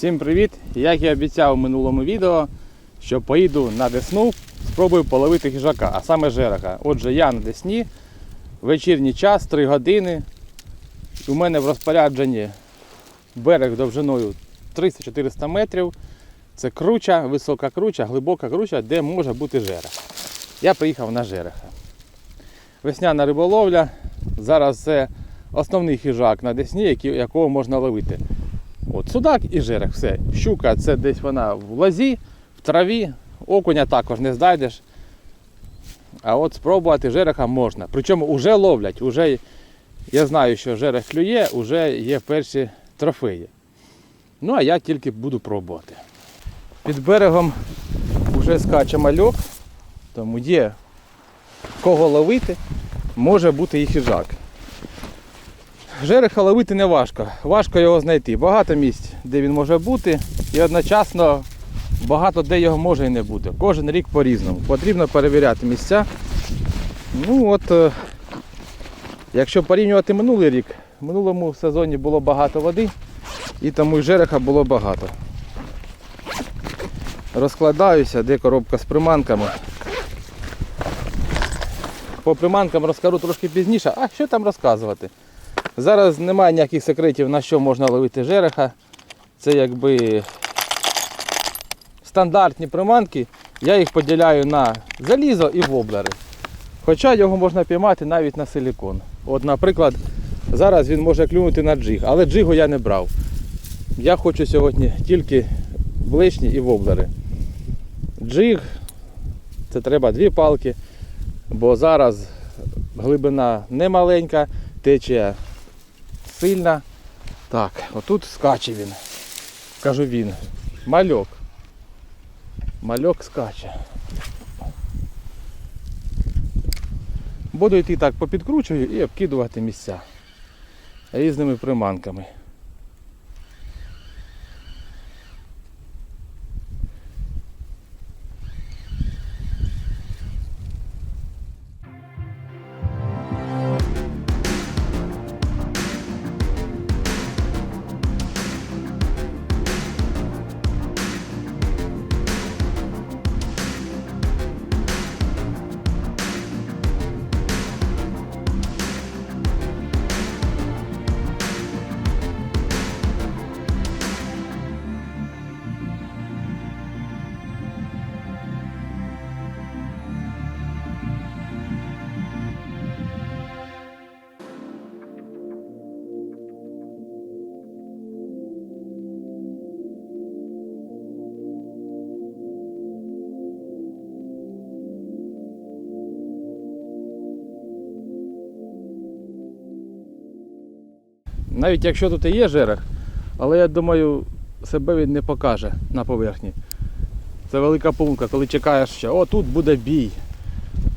Всім привіт! Як і обіцяв у минулому відео, що поїду на Десну, спробую половити хижака, а саме жереха. Отже, я на Десні, вечірній час, 3 години. У мене в розпорядженні берег довжиною 300-400 метрів. Це круча, висока круча, глибока круча, де може бути жерех. Я приїхав на жереха. Весняна риболовля. Зараз це основний хижак на Десні, якого можна ловити. От судак і жерех, все. Щука це десь вона в лозі, в траві, окуня також не знайдеш. А от спробувати жереха можна. Причому вже ловлять, уже я знаю, що жерех клює, вже є перші трофеї. Ну а я тільки буду пробувати. Під берегом вже скаче мальок, тому є кого ловити, може бути і хижак. Жереха ловити не важко. Важко його знайти. Багато місць, де він може бути, і одночасно багато де його може і не бути. Кожен рік по-різному. Потрібно перевіряти місця. Ну от, е, якщо порівнювати минулий рік, в минулому сезоні було багато води, і тому і жереха було багато. Розкладаюся, де коробка з приманками. По приманкам розкажу трошки пізніше, а що там розказувати? Зараз немає ніяких секретів, на що можна ловити жереха. Це якби стандартні приманки. Я їх поділяю на залізо і воблери. Хоча його можна піймати навіть на силікон. От, наприклад, зараз він може клюнути на джиг, але джигу я не брав. Я хочу сьогодні тільки блишні і воблери. Джиг це треба дві палки, бо зараз глибина не маленька, течія сильна. Так, отут скаче він. Кажу він. Мальок. Мальок скаче. Буду йти так попідкручую і обкидувати місця різними приманками. Навіть якщо тут і є жерех, але я думаю, себе він не покаже на поверхні. Це велика помилка, коли чекаєш, що о, тут буде бій.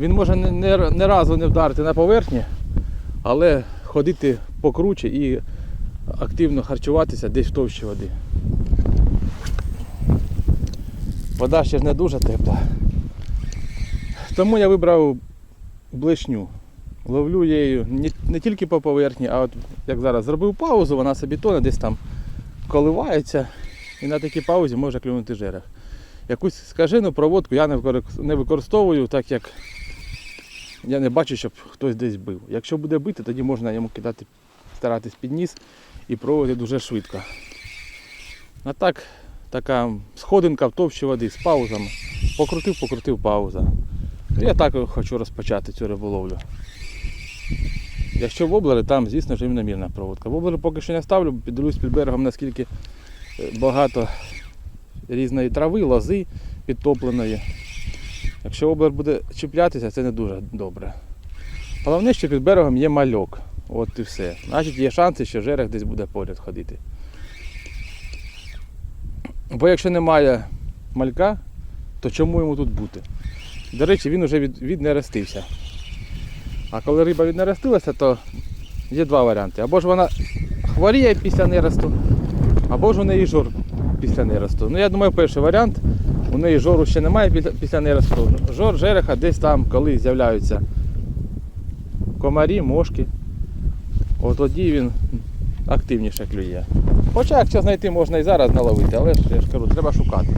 Він може не, не, не разу не вдарити на поверхні, але ходити покруче і активно харчуватися десь в товщі води. Вода ще ж не дуже тепла. Тому я вибрав блишню. Ловлю я її не, не тільки по поверхні, а от як зараз зробив паузу, вона собі тоне десь там коливається і на такій паузі може клюнути жерех. Якусь скажену проводку я не використовую, так як я не бачу, щоб хтось десь бив. Якщо буде бити, тоді можна йому кидати, старатись під ніс і пробувати дуже швидко. А так, така сходинка в товщі води з паузами. Покрутив, покрутив пауза. Я так хочу розпочати цю риболовлю. Якщо воблери, там, звісно ж, рівномірна проводка. Воблери поки що не ставлю, піддивлюсь під берегом, наскільки е, багато різної трави, лози підтопленої. Якщо воблер буде чіплятися, це не дуже добре. Головне, що під берегом є мальок. От і все. Значить є шанси, що жерех десь буде поряд ходити. Бо якщо немає малька, то чому йому тут бути? До речі, він вже від, віднерестився. А коли риба віднерестилася, то є два варіанти. Або ж вона хворіє після нересту, або ж у неї жор після нересту. Ну я думаю, перший варіант. У неї жору ще немає після- нересту. Жор жереха десь там, коли з'являються комарі, мошки. От тоді він активніше клює. Хоча, якщо знайти, можна і зараз наловити, але ж я ж кажу, треба шукати.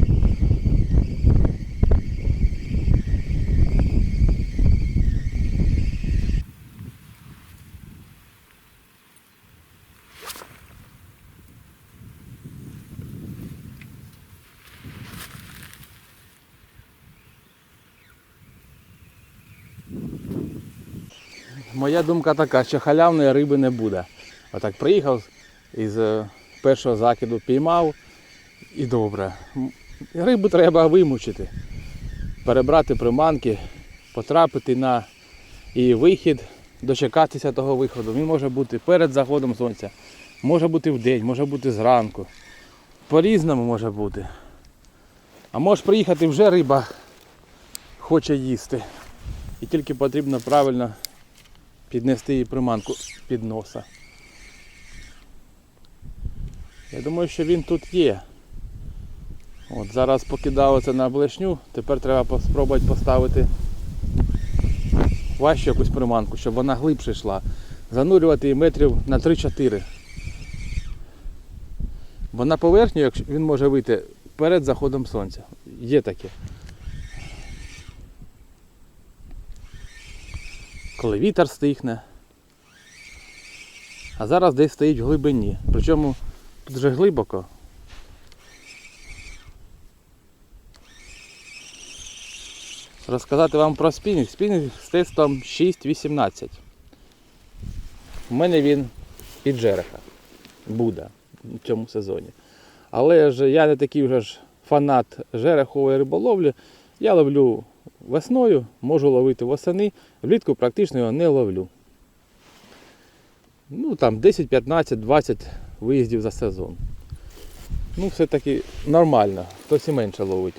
Моя думка така, що халявної риби не буде. Отак приїхав із е, першого закиду, піймав і добре. Рибу треба вимучити, перебрати приманки, потрапити на її вихід, дочекатися того виходу. Він може бути перед заходом сонця, може бути вдень, може бути зранку. По-різному може бути. А може приїхати вже риба хоче їсти. І тільки потрібно правильно піднести її приманку під носа. Я думаю, що він тут є. От зараз покидав це на блешню, тепер треба спробувати поставити важчу якусь приманку, щоб вона глибше йшла. Занурювати її метрів на 3-4. Бо на поверхню, він може вийти перед заходом сонця. Є таке. Коли вітер стихне. А зараз десь стоїть в глибині. Причому тут вже глибоко. Розказати вам про спінінг. Спінінг з тестом 6.18. У мене він під жереха буде в цьому сезоні. Але ж я не такий вже ж фанат жерехової риболовлі. Я ловлю весною, можу ловити восени, влітку практично його не ловлю. Ну там 10, 15, 20 виїздів за сезон. Ну, все-таки нормально, хтось і менше ловить.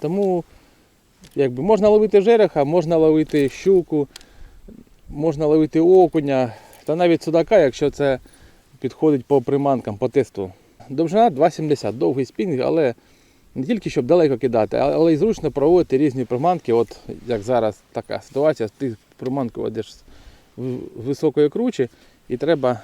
Тому якби, можна ловити жереха, можна ловити щуку, можна ловити окуня, та навіть судака, якщо це підходить по приманкам, по тесту. Довжина 2,70, довгий спінінг, але не тільки щоб далеко кидати, але й зручно проводити різні приманки. От як зараз така ситуація, ти приманку ведеш з високої кручі і треба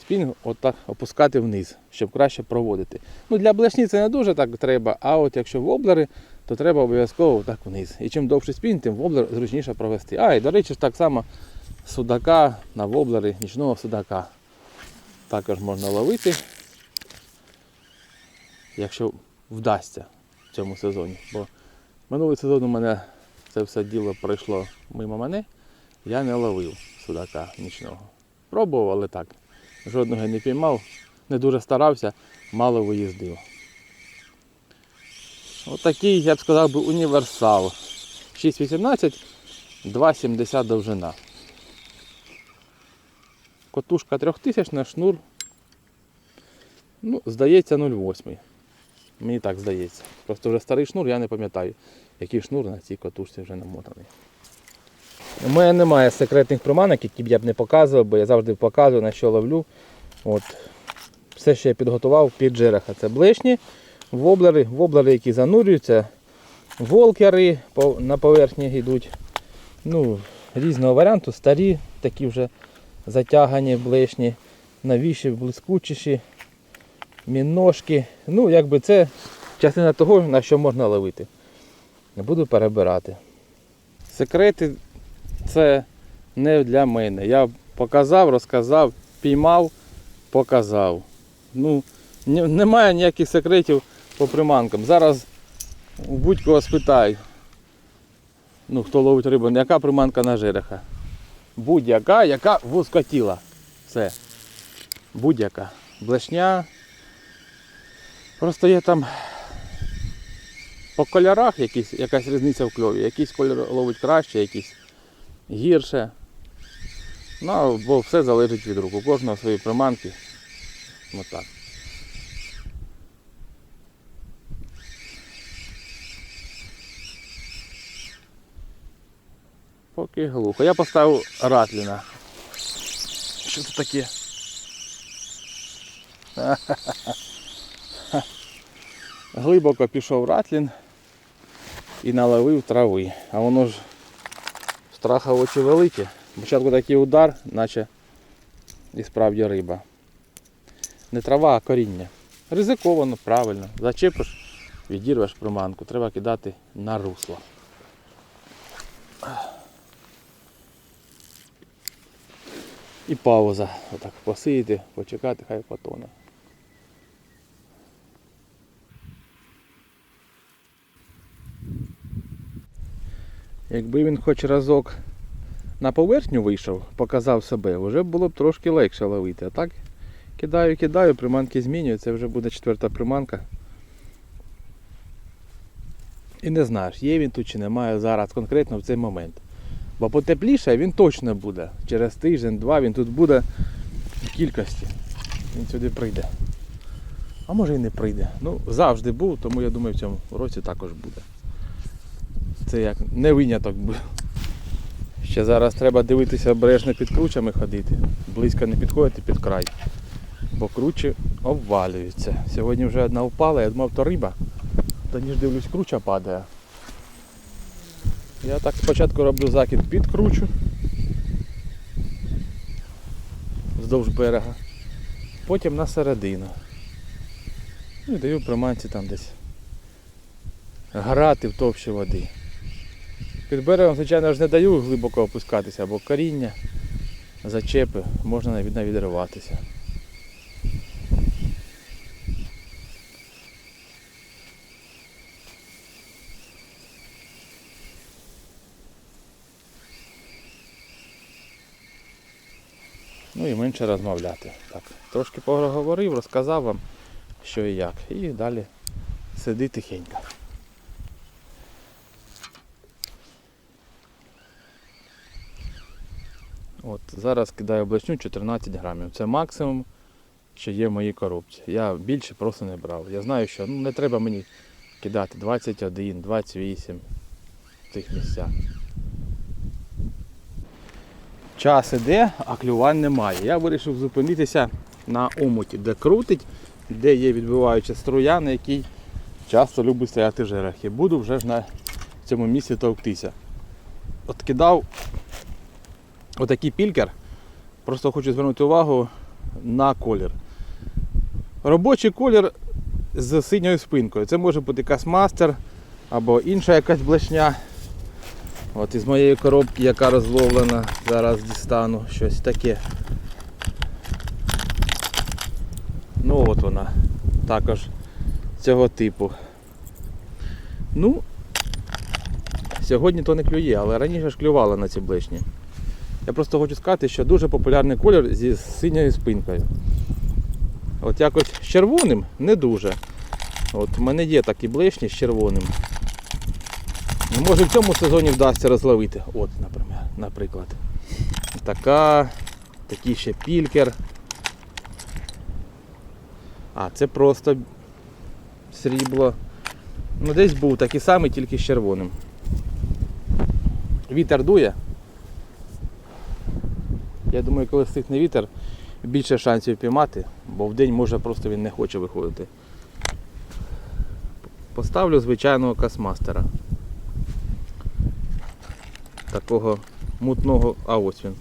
спінг отак опускати вниз, щоб краще проводити. Ну, для блешні це не дуже так треба, а от якщо воблери, то треба обов'язково так вниз. І чим довше спінг, тим воблер зручніше провести. А, і до речі, так само судака на воблери, нічного судака. Також можна ловити якщо вдасться в цьому сезоні. Бо минулий сезон у мене це все діло пройшло мимо мене, я не ловив судака нічного. Пробував, але так. Жодного не піймав, не дуже старався, мало виїздив. Отакий, я б сказав би, універсал. 6,18, 2,70 довжина. Котушка 3000 шнур. Ну, здається, 0,8. Мені так здається. Просто вже старий шнур, я не пам'ятаю, який шнур на цій катушці вже намотаний. У мене немає секретних приманок, які б я б не показував, бо я завжди показую, на що ловлю. От. Все, що я підготував під джереха. Це блешні, воблери, воблери, які занурюються, волкери на поверхні йдуть. Ну, різного варіанту, старі, такі вже затягані блешні, новіші, блискучіші мінножки. Ну, якби це частина того, на що можна ловити. Не буду перебирати. Секрети це не для мене. Я показав, розказав, піймав, показав. Ну, немає ніяких секретів по приманкам. Зараз будь-кого спитай, ну, хто ловить рибу, яка приманка на жереха. Будь-яка, яка вузкотіла. Все. Будь-яка. Блешня, Просто є там по кольорах якісь, якась різниця в кльові. Якийсь кольор ловить краще, якийсь гірше. Ну, бо все залежить від рук. У кожного свої приманки. Отак. Поки глухо. Я поставив ратліна. Що це таке? Глибоко пішов ратлін і наловив трави. А воно ж страха очі великі. Спочатку такий удар, наче і справді риба. Не трава, а коріння. Ризиковано, правильно. Зачепиш, відірвеш приманку. Треба кидати на русло. І пауза. Отак посидіти, почекати, хай потоне. Якби він хоч разок на поверхню вийшов, показав себе, вже було б трошки легше ловити. А так кидаю, кидаю, приманки змінюю, це вже буде четверта приманка. І не знаєш, є він тут чи немає зараз конкретно в цей момент. Бо потепліше він точно буде. Через тиждень-два він тут буде в кількості. Він сюди прийде. А може і не прийде. Ну, завжди був, тому я думаю, в цьому році також буде. Це як не виняток буде. Ще зараз треба дивитися обережно під кручами ходити. Близько не підходити під край. Бо кручі обвалюються. Сьогодні вже одна впала, я думав, то риба. Та ніж дивлюсь, круча падає. Я так спочатку роблю закид під кручу. Вздовж берега. Потім на середину. Ну і даю приманці там десь грати в товщі води. Під берегом, звичайно ж, не даю глибоко опускатися, бо коріння, зачепи, можна навіть відриватися. Ну і менше розмовляти. Так, трошки поговорив, розказав вам, що і як. І далі сиди тихенько. От, зараз кидаю блешню 14 грамів. Це максимум, що є в моїй коробці. Я більше просто не брав. Я знаю, що ну, не треба мені кидати 21, 28 в цих місцях. Час іде, а клювань немає. Я вирішив зупинитися на омуті, де крутить, де є відбиваюча струя, на якій часто любить стояти жерехи. Буду вже ж на цьому місці товктися. От кидав отакий пількер. Просто хочу звернути увагу на колір. Робочий колір з синьою спинкою. Це може бути касмастер або інша якась блешня. От із моєї коробки, яка розловлена, зараз дістану щось таке. Ну от вона також цього типу. Ну, сьогодні то не клює, але раніше ж клювала на ці блешні. Я просто хочу сказати, що дуже популярний колір зі синьою спинкою. От якось з червоним не дуже. От в мене є такі блешні з червоним. Ну, Може в цьому сезоні вдасться розловити. От, наприклад, наприклад. Така, такий ще пількер. А, це просто срібло. Ну десь був такий самий, тільки з червоним. Вітер дує. Я думаю, коли стихне вітер, більше шансів піймати, бо в день може просто він не хоче виходити. Поставлю звичайного касмастера. Такого мутного, а ось він.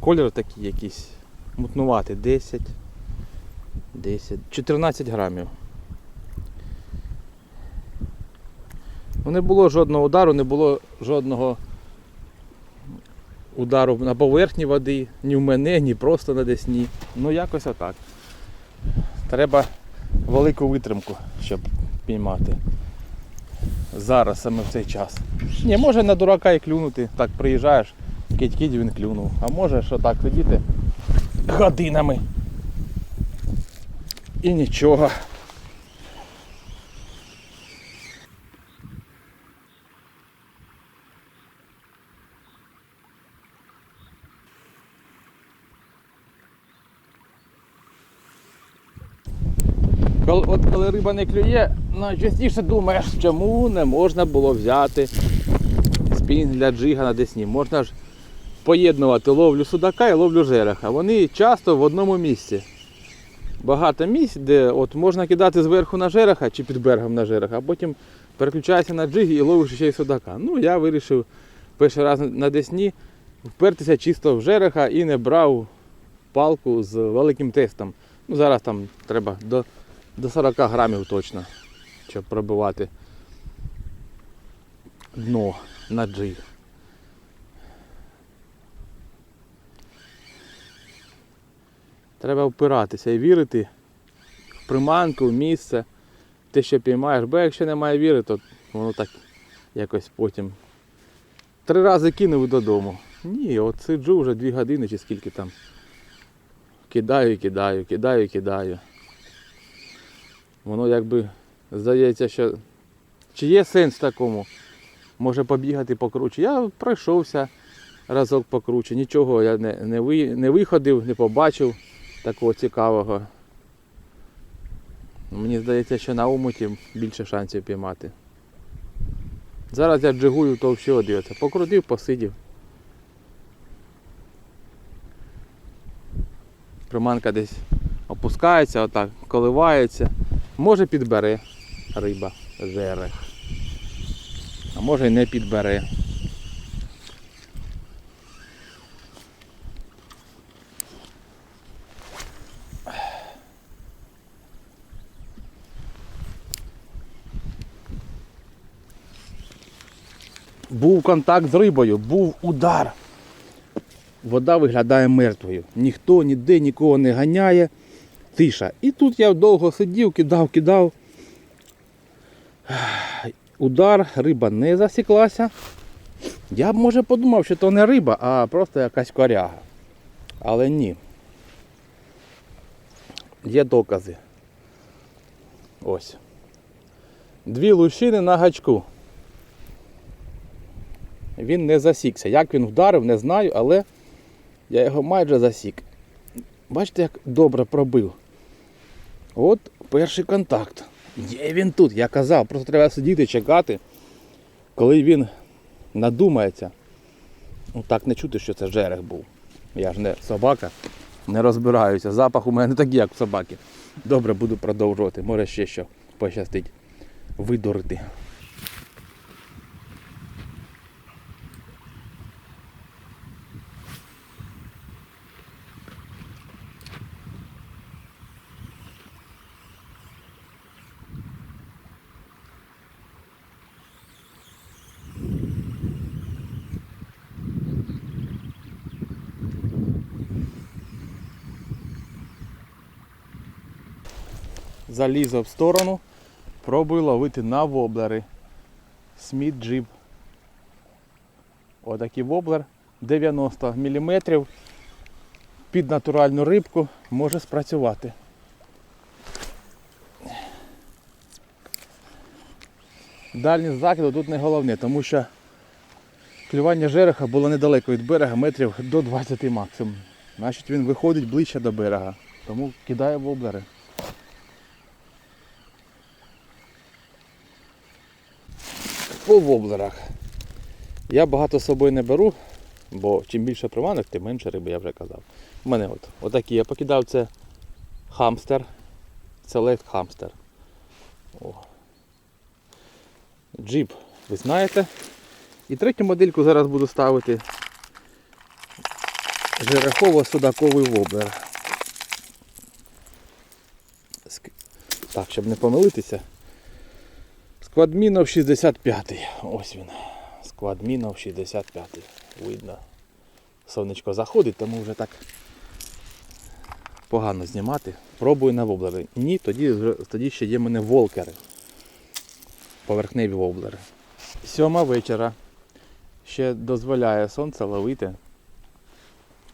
Колір такий якийсь мутнуватий, 10, 10, 14 грамів. Ну, не було жодного удару, не було жодного удару на поверхні води, ні в мене, ні просто на десні. Ну якось отак. Треба велику витримку, щоб піймати. Зараз саме в цей час. Ні, може на дурака і клюнути. Так приїжджаєш, кидь-кидь він клюнув. А може що так сидіти годинами. І нічого. Коли, от коли риба не клює, найчастіше думаєш, чому не можна було взяти спінг для джига на десні. Можна ж поєднувати ловлю судака і ловлю жереха. Вони часто в одному місці. Багато місць, де от можна кидати зверху на жереха чи під берегом на жереха, а потім переключаєшся на джиг і ловиш ще й судака. Ну, я вирішив перший раз на десні впертися чисто в жереха і не брав палку з великим тестом. Ну, зараз там треба до, до 40 грамів точно, щоб пробивати дно на джиг. Треба впиратися і вірити в приманку, в місце, те, що піймаєш, бо якщо немає віри, то воно так якось потім. Три рази кинув додому. Ні, от сиджу вже дві години чи скільки там. Кидаю, кидаю, кидаю, кидаю. Воно якби здається, що чи є сенс такому? Може побігати покруче. Я пройшовся разок покруче, нічого я не, не, ви, не виходив, не побачив такого цікавого. Мені здається, що на омуті більше шансів піймати. Зараз я джигую то всього дивиться. Покрутив, посидів. Приманка десь опускається, отак, коливається. Може підбере риба, жерех. А може і не підбере. Був контакт з рибою, був удар. Вода виглядає мертвою. Ніхто ніде нікого не ганяє. Тиша. І тут я довго сидів, кидав, кидав. Удар, риба не засіклася. Я б може подумав, що то не риба, а просто якась коряга. Але ні. Є докази. Ось. Дві лущини на гачку. Він не засікся. Як він вдарив, не знаю, але я його майже засік. Бачите, як добре пробив. От перший контакт. Є він тут, я казав, просто треба сидіти чекати, коли він надумається. Ну так не чути, що це жерех був. Я ж не собака, не розбираюся. Запах у мене такий, як в собаки. Добре, буду продовжувати. Може ще що пощастить видурити. Залізо в сторону, пробую ловити на воблери. Сміт джиб. Отакий воблер 90 мм під натуральну рибку може спрацювати. Дальність закиду тут не головне, тому що клювання жереха було недалеко від берега, метрів до 20 максимум. Значить він виходить ближче до берега, тому кидає воблери. По воблерах. Я багато з собою не беру, бо чим більше приманок, тим менше риби, я вже казав. У мене от, отакі я покидав це хамстер. Select хамстер. О. Джип, ви знаєте. І третю модельку зараз буду ставити жерехово-судаковий воблер. Так, щоб не помилитися. Сквадмінов 65. Ось він. Сквадмінов 65. Видно. Сонечко заходить, тому вже так погано знімати. Пробую на воблери. Ні, тоді, тоді ще є мене волкери. Поверхневі воблери. Сьома вечора. Ще дозволяє сонце ловити.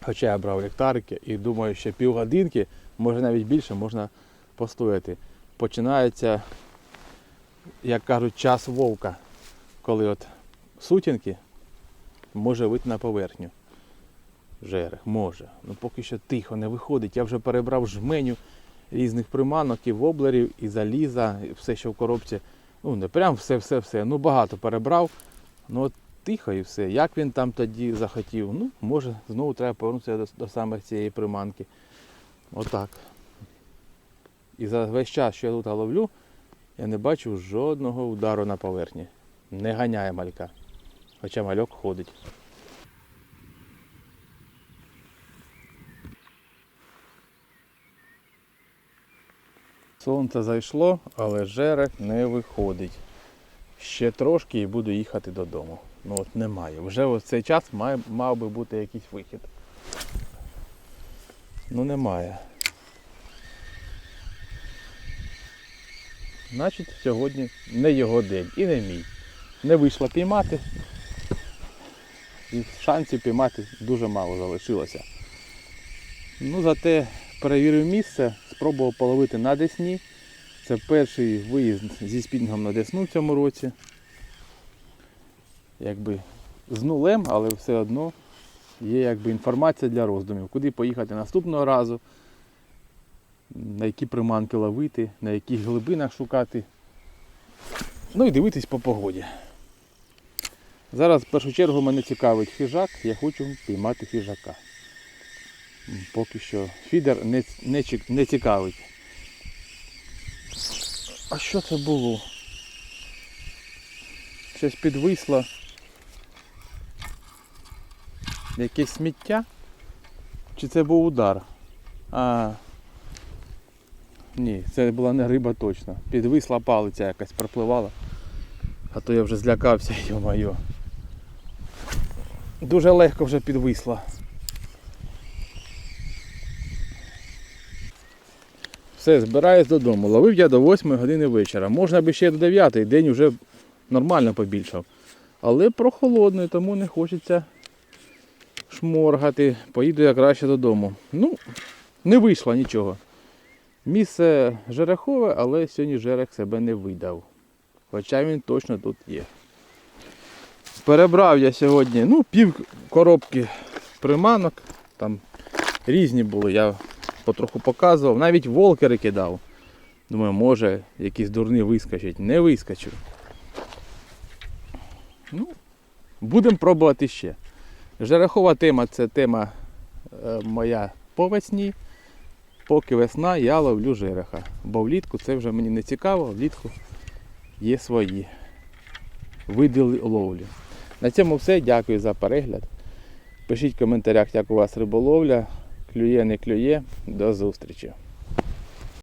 Хоча я брав ліхтарики і думаю, що півгодинки, може навіть більше, можна постояти. Починається як кажуть, час вовка, коли от сутінки може вийти на поверхню. Жерех може. Ну поки що тихо не виходить. Я вже перебрав жменю різних приманок і воблерів, і заліза, і все, що в коробці. Ну, не прям все-все-все. Ну багато перебрав. Ну от тихо і все. Як він там тоді захотів? Ну, може, знову треба повернутися до, до саме цієї приманки. Отак. І за весь час, що я тут ловлю, я не бачу жодного удару на поверхні. Не ганяє малька. Хоча мальок ходить. Сонце зайшло, але жерех не виходить. Ще трошки і буду їхати додому. Ну от немає. Вже в цей час має, мав би бути якийсь вихід. Ну немає. Значить, сьогодні не його день і не мій. Не вийшло піймати. І шансів піймати дуже мало залишилося. Ну, зате перевірив місце, спробував половити на Десні. Це перший виїзд зі спінгом на Десну в цьому році. Якби з нулем, але все одно є якби інформація для роздумів, куди поїхати наступного разу, на які приманки ловити, на яких глибинах шукати. Ну і дивитись по погоді. Зараз в першу чергу мене цікавить хижак, я хочу піймати хижака. Поки що фідер не, не, не цікавить. А що це було? Щось підвисло. Якесь сміття? Чи це був удар? А. Ні, це була не риба точно. Підвисла палиця якась пропливала. А то я вже злякався, йо-моє. Дуже легко вже підвисла. Все, збираюсь додому. Ловив я до 8 години вечора. Можна би ще до 9, день вже нормально побільшав. Але прохолодно, тому не хочеться шморгати. Поїду я краще додому. Ну, не вийшло нічого. Місце жерехове, але сьогодні жерех себе не видав. Хоча він точно тут є. Перебрав я сьогодні ну, пів коробки приманок. Там різні були, я потроху показував. Навіть волкери кидав. Думаю, може якісь дурні вискочать. Не вискочив. Ну, будемо пробувати ще. Жерехова тема це тема е, моя по весні. Поки весна я ловлю жереха. Бо влітку це вже мені не цікаво, влітку є свої види ловлі. На цьому все. Дякую за перегляд. Пишіть в коментарях, як у вас риболовля. Клює, не клює. До зустрічі.